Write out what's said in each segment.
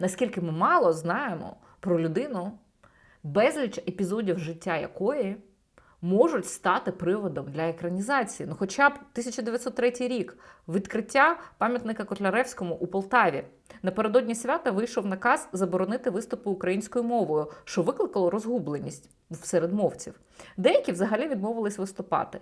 наскільки ми мало знаємо про людину, безліч епізодів життя якої можуть стати приводом для екранізації. Ну, хоча б 1903 рік відкриття пам'ятника Котляревському у Полтаві. Напередодні свята вийшов наказ заборонити виступи українською мовою, що викликало розгубленість серед мовців. Деякі взагалі відмовились виступати.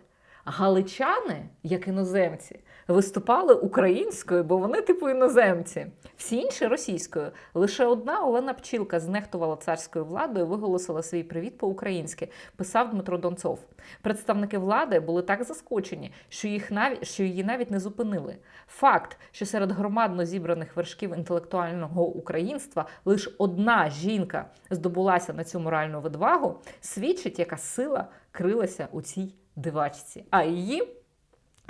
Галичани, як іноземці, виступали українською, бо вони типу іноземці. Всі інші російською. Лише одна Олена Пчілка знехтувала царською владою, виголосила свій привіт по-українськи, писав Дмитро Донцов. Представники влади були так заскочені, що їх навіть що її навіть не зупинили. Факт, що серед громадно зібраних вершків інтелектуального українства лише одна жінка здобулася на цю моральну відвагу, свідчить, яка сила крилася у цій дивачці. А її.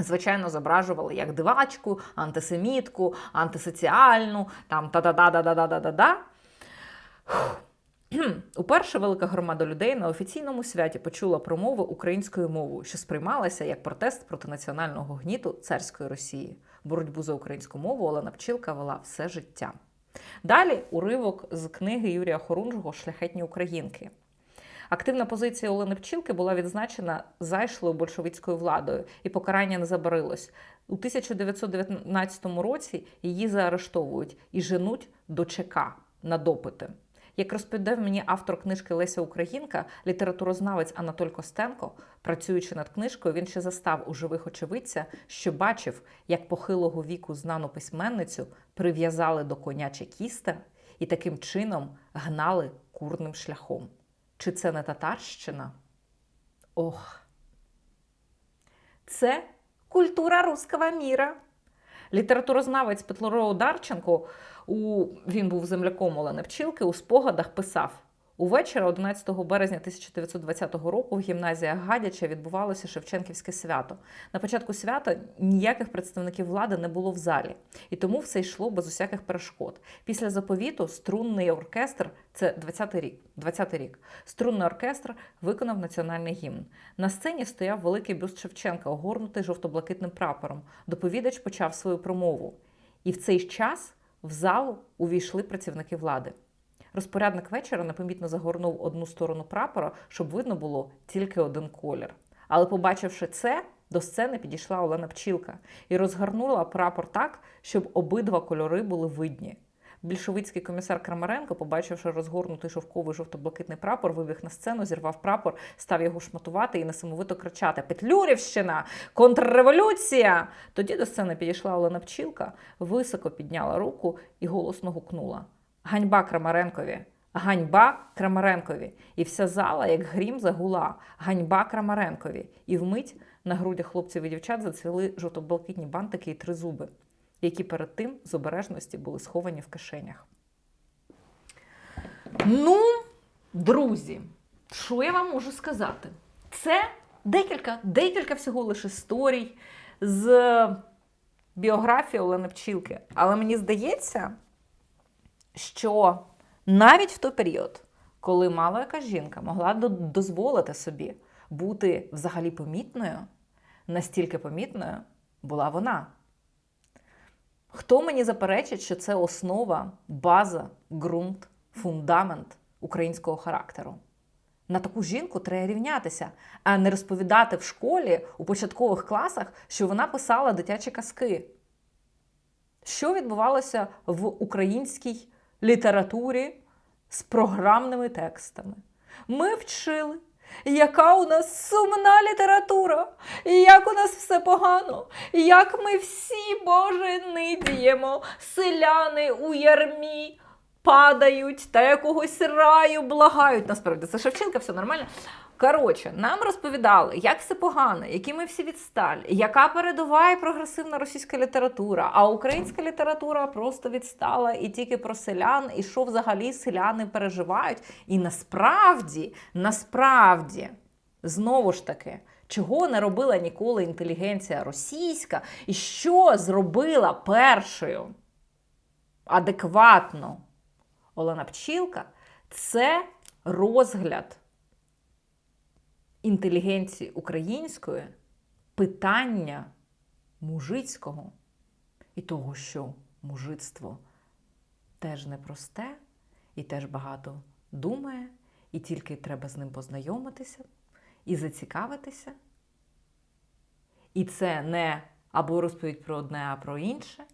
Звичайно, зображували як дивачку, антисемітку, антисоціальну, там та-да-да-да-да-да-да-да. Уперше велика громада людей на офіційному святі почула промову українською мовою, що сприймалася як протест проти національного гніту царської Росії. Боротьбу за українську мову Олена Пчілка вела все життя. Далі уривок з книги Юрія Хорунжого Шляхетні українки. Активна позиція Олени Пчілки була відзначена зайшлою большевицькою владою, і покарання не забарилось. У 1919 році її заарештовують і женуть до ЧК на допити. Як розповідав мені автор книжки Леся Українка, літературознавець Анатоль Костенко, працюючи над книжкою, він ще застав у живих очевидця, що бачив, як похилого віку знану письменницю прив'язали до коня чекіста і таким чином гнали курним шляхом. Чи це не татарщина? Ох. Це культура руского міра. Літературознавець Петлоро Дарченко, у, він був земляком Олени Пчілки, у спогадах писав: Увечері, 11 березня 1920 року, в гімназіях Гадяча відбувалося Шевченківське свято. На початку свята ніяких представників влади не було в залі, і тому все йшло без усяких перешкод. Після заповіту струнний оркестр, це 20-й рік, 20-й рік, струнний оркестр виконав національний гімн. На сцені стояв великий бюст Шевченка, огорнутий жовто-блакитним прапором. Доповідач почав свою промову. І в цей час в залу увійшли працівники влади. Розпорядник вечора непомітно загорнув одну сторону прапора, щоб видно було тільки один колір. Але, побачивши це, до сцени підійшла Олена Пчілка і розгорнула прапор так, щоб обидва кольори були видні. Більшовицький комісар Крамаренко, побачивши розгорнутий шовковий жовто-блакитний прапор, вибіг на сцену, зірвав прапор, став його шматувати і несамовито кричати: Петлюрівщина! Контрреволюція! Тоді до сцени підійшла Олена Пчілка, високо підняла руку і голосно гукнула. Ганьба Крамаренкові, ганьба Крамаренкові. І вся зала, як грім, загула. Ганьба Крамаренкові. І вмить на грудях хлопців і дівчат зацвіли жовто-блакитні бантики і тризуби, які перед тим з обережності були сховані в кишенях. Ну, друзі, що я вам можу сказати? Це декілька, декілька всього лише історій з біографії Олени Пчілки. Але мені здається що навіть в той період, коли мало яка жінка могла дозволити собі бути взагалі помітною, настільки помітною була вона. Хто мені заперечить, що це основа, база, ґрунт, фундамент українського характеру? На таку жінку треба рівнятися, а не розповідати в школі у початкових класах, що вона писала дитячі казки. Що відбувалося в українській літературі з програмними текстами. Ми вчили, яка у нас сумна література, як у нас все погано, як ми всі, Боже, нидіємо, селяни у ярмі. Падають та якогось раю благають. Насправді це Шевченка, все нормально. Коротше, нам розповідали, як все погано, які ми всі відсталі, яка передова і прогресивна російська література, а українська література просто відстала і тільки про селян, і що взагалі селяни переживають. І насправді, насправді, знову ж таки, чого не робила ніколи інтелігенція російська, і що зробила першою адекватно Олена Пчілка, це розгляд інтелігенції української питання мужицького і того, що мужицтво теж непросте і теж багато думає, і тільки треба з ним познайомитися і зацікавитися. І це не або розповідь про одне, а про інше.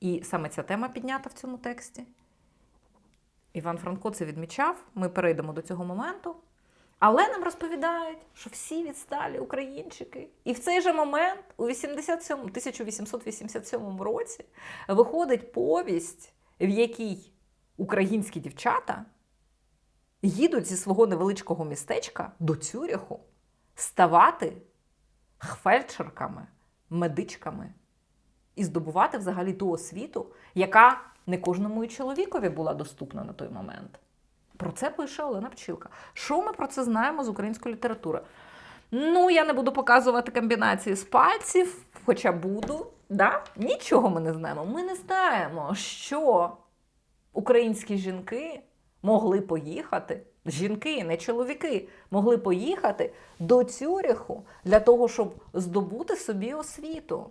І саме ця тема піднята в цьому тексті. Іван Франко це відмічав. Ми перейдемо до цього моменту. Але нам розповідають, що всі відсталі українчики. І в цей же момент, у 87, 1887 році, виходить повість, в якій українські дівчата їдуть зі свого невеличкого містечка до Цюріху ставати фельдшерками, медичками і здобувати взагалі ту освіту, яка не кожному і чоловікові була доступна на той момент. Про це пише Олена Пчілка. Що ми про це знаємо з української літератури? Ну, я не буду показувати комбінації з пальців, хоча буду. Да? Нічого ми не знаємо. Ми не знаємо, що українські жінки могли поїхати, жінки, не чоловіки, могли поїхати до Цюріху для того, щоб здобути собі освіту.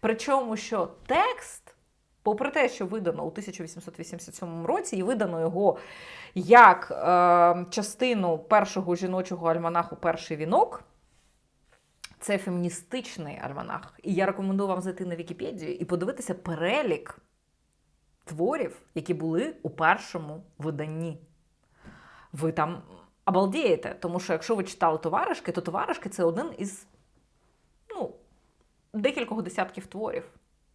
Причому, що текст, попри те, що видано у 1887 році, і видано його як е, частину першого жіночого альманаху Перший вінок. Це феміністичний альманах. І я рекомендую вам зайти на Вікіпедію і подивитися перелік творів, які були у першому виданні. Ви там обалдієте, тому що якщо ви читали товаришки, то товаришки це один із ну, декількох десятків творів.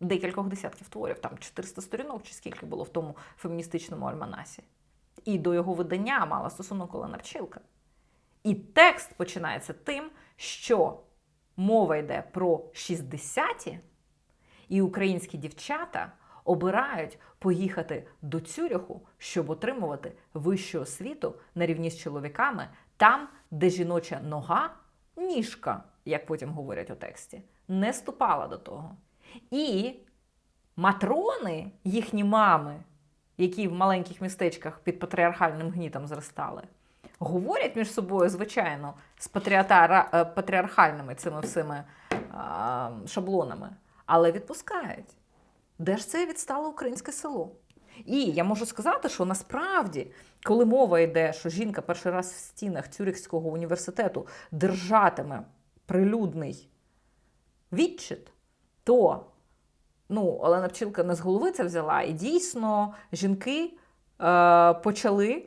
Декількох десятків творів, там 400 сторінок, чи скільки було в тому феміністичному альманасі. І до його видання мала стосунок Олена Пчілка. І текст починається тим, що мова йде про 60-ті, і українські дівчата обирають поїхати до Цюріху, щоб отримувати вищу освіту на рівні з чоловіками, там, де жіноча нога, ніжка, як потім говорять у тексті, не ступала до того. І матрони, їхні мами, які в маленьких містечках під патріархальним гнітом зростали, говорять між собою, звичайно, з е, патріархальними цими всіми шаблонами, але відпускають. Де ж це відстало українське село? І я можу сказати, що насправді, коли мова йде, що жінка перший раз в стінах Цюрихського університету держатиме прилюдний відчит, то ну, Олена Пчілка не з голови це взяла, і дійсно жінки е, почали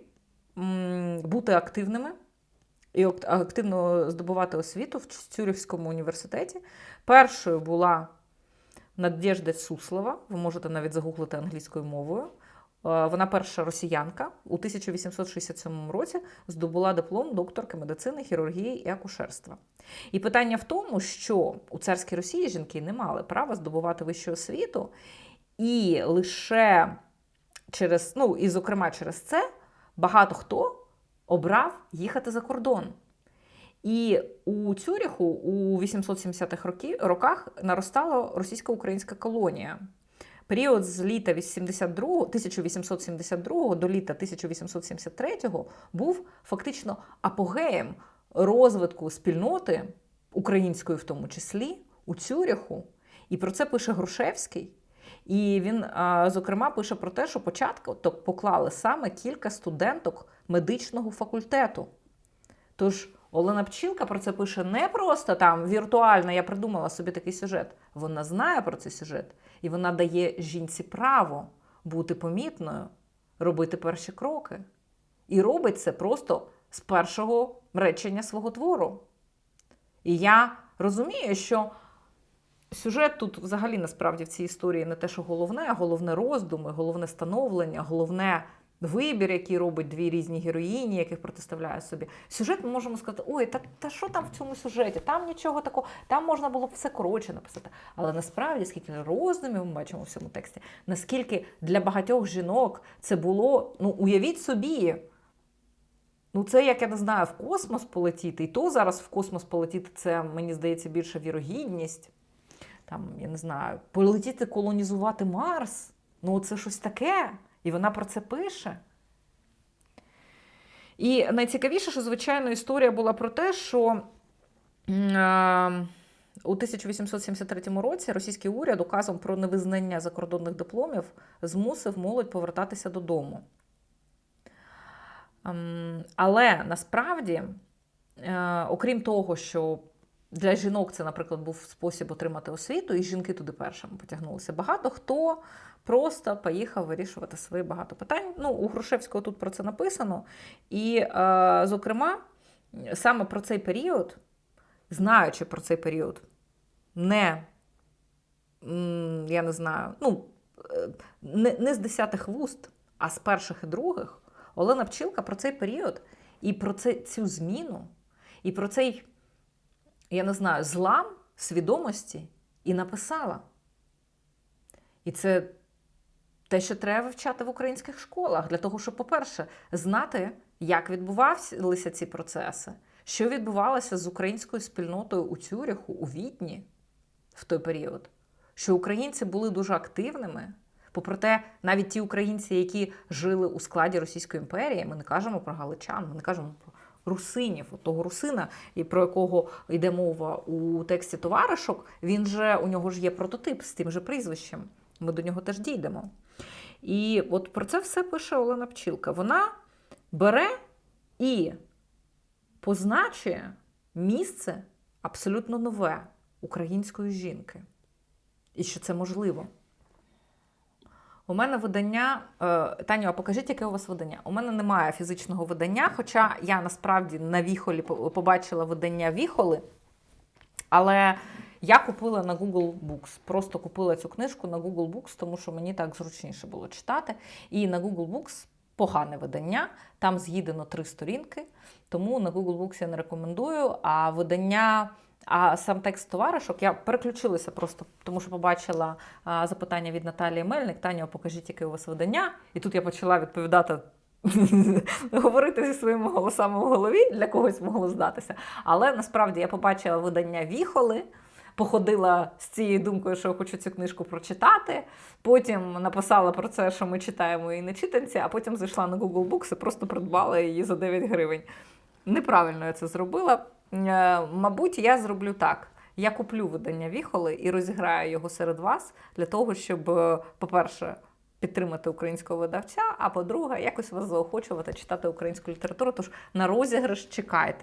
м, бути активними і активно здобувати освіту в Цюрівському університеті. Першою була Надєжда Суслова, ви можете навіть загуглити англійською мовою. Е, Вона перша росіянка у 1867 році здобула диплом докторки медицини, хірургії і акушерства. І питання в тому, що у царській Росії жінки не мали права здобувати вищу освіту, і лише через, ну і зокрема через це, багато хто обрав їхати за кордон. І у Цюріху у 870-х роках наростала російсько-українська колонія. Період з літа 82, 1872 до літа 1873 був фактично апогеєм розвитку спільноти, української в тому числі, у Цюріху. І про це пише Грушевський. І він, зокрема, пише про те, що початку поклали саме кілька студенток медичного факультету. Тож Олена Пчілка про це пише не просто там віртуально, я придумала собі такий сюжет. Вона знає про цей сюжет, і вона дає жінці право бути помітною, робити перші кроки. І робить це просто з першого речення свого твору. І я розумію, що сюжет тут взагалі насправді в цій історії не те, що головне, а головне роздуми, головне становлення, головне вибір, який робить дві різні героїні, яких протиставляє собі. Сюжет ми можемо сказати, ой, та, та що там в цьому сюжеті? Там нічого такого, там можна було б все коротше написати. Але насправді, скільки роздумів ми бачимо в цьому тексті, наскільки для багатьох жінок це було, ну уявіть собі. Ну, це як я не знаю, в космос полетіти. І то зараз в космос полетіти це, мені здається, більша вірогідність. Там, я не знаю, полетіти колонізувати Марс. Ну, це щось таке. І вона про це пише. І найцікавіше, що, звичайно, історія була про те, що у 1873 році російський уряд указом про невизнання закордонних дипломів змусив молодь повертатися додому. Ем, Але насправді, е, окрім того, що для жінок це, наприклад, був спосіб отримати освіту, і жінки туди першими потягнулися. Багато хто просто поїхав вирішувати свої багато питань. Ну, у Грушевського тут про це написано. І, е, зокрема, саме про цей період, знаючи про цей період, не я не знаю, ну, е, не, не з десятих вуст, а з перших і других, Олена Пчілка про цей період і про це, цю зміну, і про цей, я не знаю, злам свідомості і написала. І це те, що треба вивчати в українських школах, для того, щоб, по-перше, знати, як відбувалися ці процеси, що відбувалося з українською спільнотою у Цюріху, у Відні в той період, що українці були дуже активними. Попри те, навіть ті українці, які жили у складі Російської імперії, ми не кажемо про галичан, ми не кажемо про русинів, того русина, і про якого йде мова у тексті товаришок, він же у нього ж є прототип з тим же прізвищем. Ми до нього теж дійдемо. І от про це все пише Олена Пчілка. Вона бере і позначує місце абсолютно нове української жінки. І що це можливо. У мене видання. е, Таню, а покажіть, яке у вас видання? У мене немає фізичного видання, хоча я насправді на віхолі побачила видання віхоли, але я купила на Google Books. Просто купила цю книжку на Google Books, тому що мені так зручніше було читати. І на Google Books погане видання, там з'їдено три сторінки, тому на Google Books я не рекомендую. А видання. А сам текст товаришок я переключилася просто, тому що побачила запитання від Наталії Мельник. Таня, покажіть, яке у вас видання. І тут я почала відповідати, говорити зі своїми голосами в голові, для когось могло здатися. Але насправді я побачила видання Віхоли, походила з цією думкою, що я хочу цю книжку прочитати. Потім написала про це, що ми читаємо і не читанці, а потім зайшла на Google Books і просто придбала її за 9 гривень. Неправильно я це зробила. Е, Мабуть, я зроблю так. Я куплю видання Віхоли і розіграю його серед вас для того, щоб, е, по-перше, підтримати українського видавця, а по-друге, якось вас заохочувати читати українську літературу. Тож на розіграш чекайте.